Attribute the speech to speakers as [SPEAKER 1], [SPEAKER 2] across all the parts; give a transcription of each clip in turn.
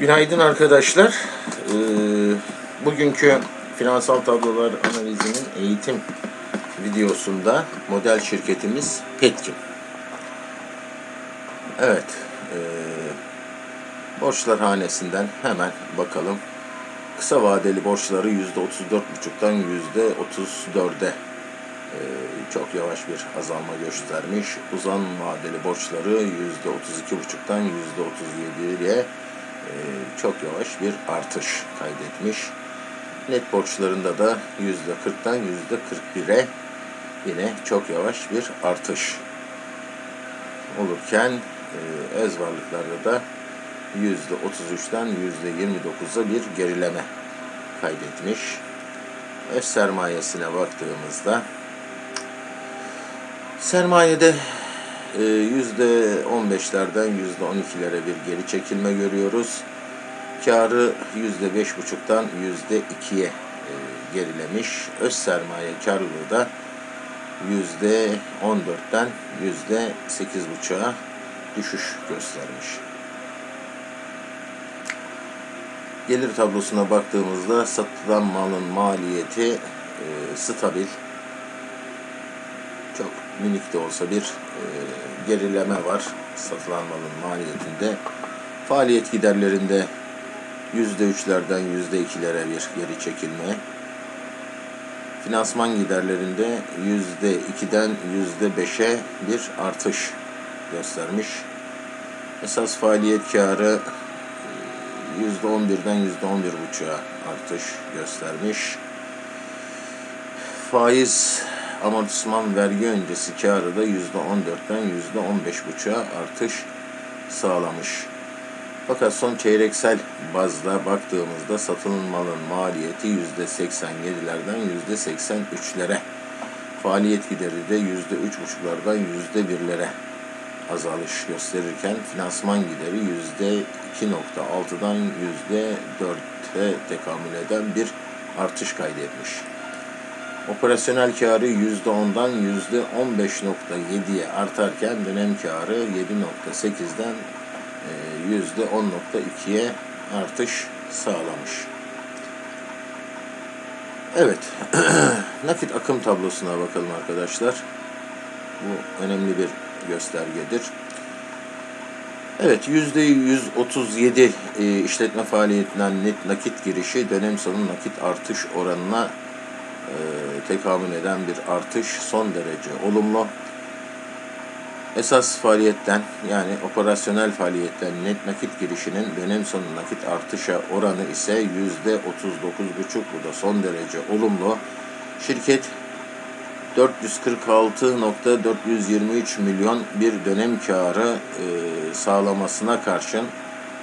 [SPEAKER 1] Günaydın arkadaşlar. Ee, bugünkü finansal tablolar analizinin eğitim videosunda model şirketimiz Petkim. Evet, ee, borçlar hanesinden hemen bakalım. Kısa vadeli borçları %34,5'tan %34'e ee, çok yavaş bir azalma göstermiş. Uzun vadeli borçları %32,5'tan %37'ye e, çok yavaş bir artış kaydetmiş. Net borçlarında da %40'tan %41'e yine çok yavaş bir artış olurken e, ez varlıklarda da %33'ten %29'a bir gerileme kaydetmiş. Öz sermayesine baktığımızda sermayede e, %15'lerden yüzde 12'lere bir geri çekilme görüyoruz. Karı yüzde beş buçuktan yüzde 2'ye e, gerilemiş. Öz sermaye karlılığı da yüzde 14'ten yüzde 8,5'a düşüş göstermiş. Gelir tablosuna baktığımızda satılan malın maliyeti e, stabil. Minik de olsa bir e, gerileme var satılan malın maliyetinde. Faaliyet giderlerinde %3'lerden %2'lere bir geri çekilme. Finansman giderlerinde %2'den %5'e bir artış göstermiş. Esas faaliyet karı %11'den %11,5'a artış göstermiş. Faiz amortisman vergi öncesi karı da %14'ten %15,5'a artış sağlamış. Fakat son çeyreksel bazda baktığımızda satılan malın maliyeti %87'lerden %83'lere, faaliyet gideri de %3,5'lardan %1'lere azalış gösterirken finansman gideri %2.6'dan %4'e tekamül eden bir artış kaydetmiş. Operasyonel karı %10'dan %15.7'ye artarken dönem karı 7.8'den %10.2'ye artış sağlamış. Evet, nakit akım tablosuna bakalım arkadaşlar. Bu önemli bir göstergedir. Evet, %137 e, işletme faaliyetinden net nakit girişi dönem sonu nakit artış oranına e, tekamül eden bir artış son derece olumlu. Esas faaliyetten yani operasyonel faaliyetten net nakit girişinin dönem sonu nakit artışa oranı ise yüzde 39,5 bu da son derece olumlu. Şirket 446.423 milyon bir dönem karı e, sağlamasına karşın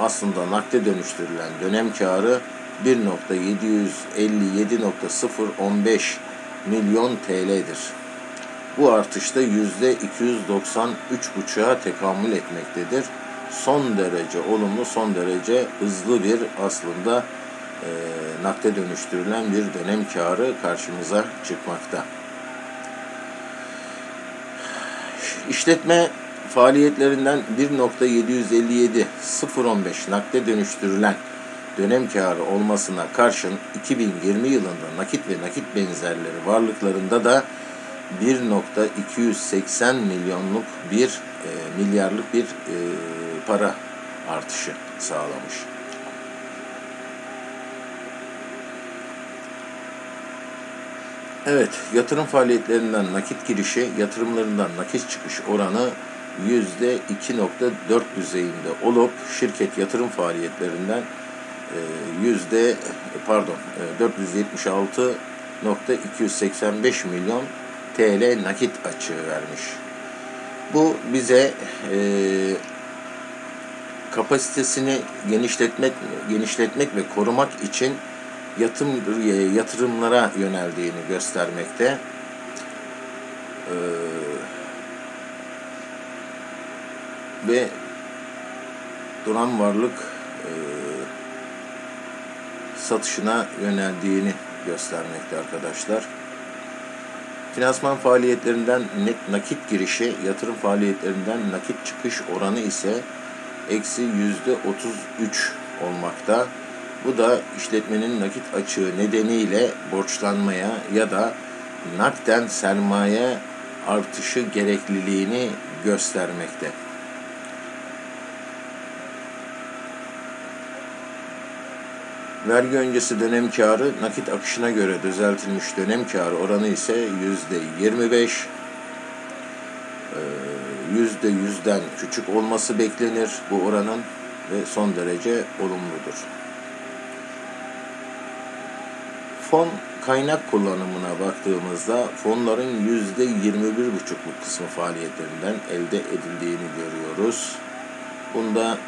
[SPEAKER 1] aslında nakde dönüştürülen dönem karı 1.757.015 milyon TL'dir. Bu artışta yüzde 293,5'a tekamül etmektedir. Son derece olumlu, son derece hızlı bir aslında e, nakde dönüştürülen bir dönem karı karşımıza çıkmakta. İşletme faaliyetlerinden 1.757 0.15 nakde dönüştürülen dönem karı olmasına karşın 2020 yılında nakit ve nakit benzerleri varlıklarında da 1.280 milyonluk bir e, milyarlık bir e, para artışı sağlamış. Evet, yatırım faaliyetlerinden nakit girişi, yatırımlarından nakit çıkış oranı %2.4 düzeyinde olup şirket yatırım faaliyetlerinden yüzde pardon 476.285 milyon TL nakit açığı vermiş. Bu bize e, kapasitesini genişletmek genişletmek ve korumak için yatırım yatırımlara yöneldiğini göstermekte. Ee, ve duran varlık e, satışına yöneldiğini göstermekte arkadaşlar. Finansman faaliyetlerinden net nakit girişi, yatırım faaliyetlerinden nakit çıkış oranı ise eksi yüzde 33 olmakta. Bu da işletmenin nakit açığı nedeniyle borçlanmaya ya da nakden sermaye artışı gerekliliğini göstermekte. Vergi öncesi dönem karı nakit akışına göre düzeltilmiş dönem karı oranı ise yüzde 25. Ee, Yüzde yüzden küçük olması beklenir bu oranın ve son derece olumludur. Fon kaynak kullanımına baktığımızda fonların yüzde 21,5'luk kısmı faaliyetlerinden elde edildiğini görüyoruz. Bunda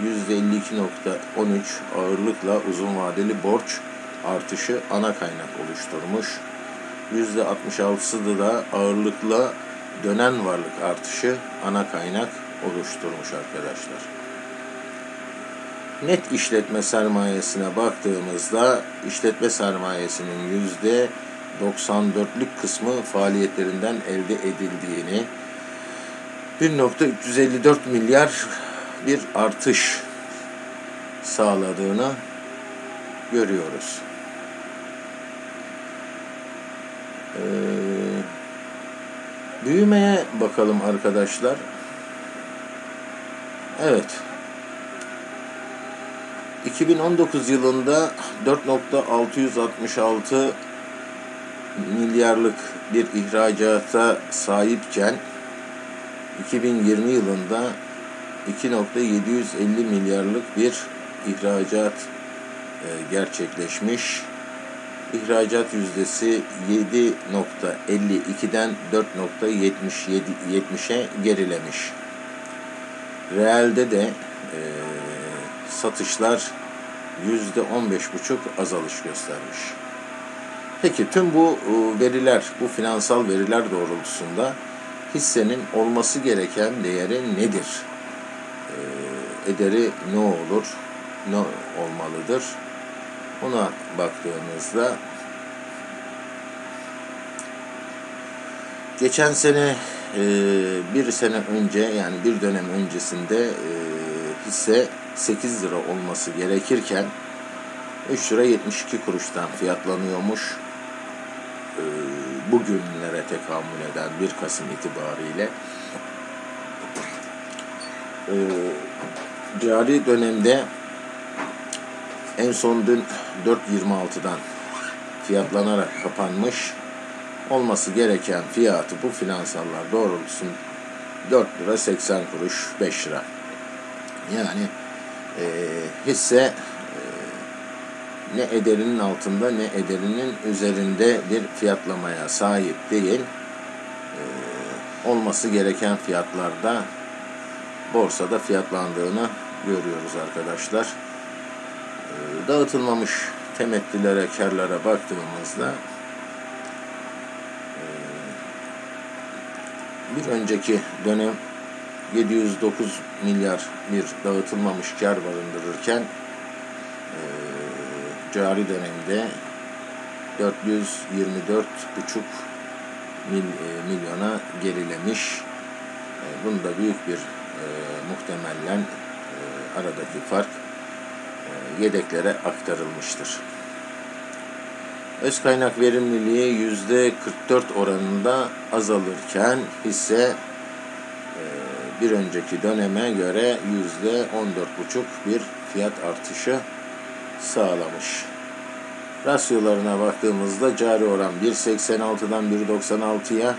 [SPEAKER 1] %52.13 ağırlıkla uzun vadeli borç artışı ana kaynak oluşturmuş. %66'sı da ağırlıkla dönen varlık artışı ana kaynak oluşturmuş arkadaşlar. Net işletme sermayesine baktığımızda işletme sermayesinin yüzde 94'lük kısmı faaliyetlerinden elde edildiğini 1.354 milyar bir artış sağladığını görüyoruz. Ee, büyümeye bakalım arkadaşlar. Evet. 2019 yılında 4.666 milyarlık bir ihracata sahipken 2020 yılında 2.750 milyarlık bir ihracat e, gerçekleşmiş. İhracat yüzdesi 7.52'den 4.70'e gerilemiş. Realde de e, satışlar yüzde 15,5 azalış göstermiş. Peki tüm bu e, veriler, bu finansal veriler doğrultusunda hissenin olması gereken değeri nedir? E, ederi ne olur, ne olmalıdır? Buna baktığımızda geçen sene e, bir sene önce yani bir dönem öncesinde e, hisse 8 lira olması gerekirken 3 lira 72 kuruştan fiyatlanıyormuş. E, bugünlere tekamül eden 1 Kasım itibariyle e, cari dönemde en son dün 4.26'dan fiyatlanarak kapanmış olması gereken fiyatı bu finansallar doğrultusunda 4 lira 80 kuruş 5 lira. Yani e, hisse e, ne ederinin altında ne ederinin üzerinde bir fiyatlamaya sahip değil. E, olması gereken fiyatlarda borsada fiyatlandığını görüyoruz arkadaşlar. E, dağıtılmamış temettülere, karlara baktığımızda e, bir önceki dönem 709 milyar bir dağıtılmamış kar barındırırken e, cari dönemde 424,5 mil, e, milyona gerilemiş. E, bunda büyük bir muhtemelen e, aradaki fark e, yedeklere aktarılmıştır. Öz kaynak verimliliği yüzde 44 oranında azalırken hisse e, bir önceki döneme göre yüzde 14,5 bir fiyat artışı sağlamış. Rasyolarına baktığımızda cari oran 1.86'dan 1.96'ya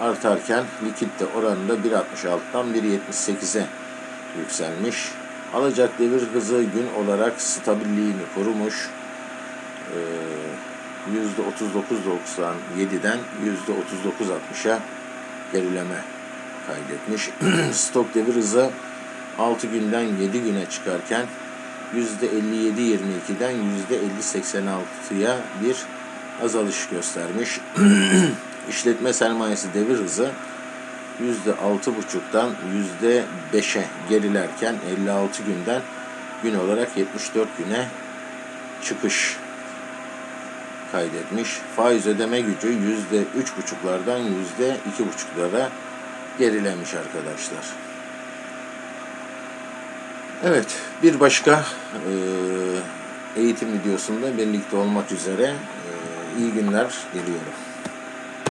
[SPEAKER 1] artarken likitte oranında 1.66'dan 1.78'e yükselmiş. Alacak devir hızı gün olarak stabilliğini korumuş. %39.97'den %39.60'a gerileme kaydetmiş. Stok devir hızı 6 günden 7 güne çıkarken %57.22'den %50.86'ya bir azalış göstermiş. İşletme sermayesi devir hızı %6.5'dan %5'e gerilerken 56 günden gün olarak 74 güne çıkış kaydetmiş. Faiz ödeme gücü %3.5'lardan %2.5'lara gerilemiş arkadaşlar. Evet, bir başka e, eğitim videosunda birlikte olmak üzere e, iyi günler diliyorum.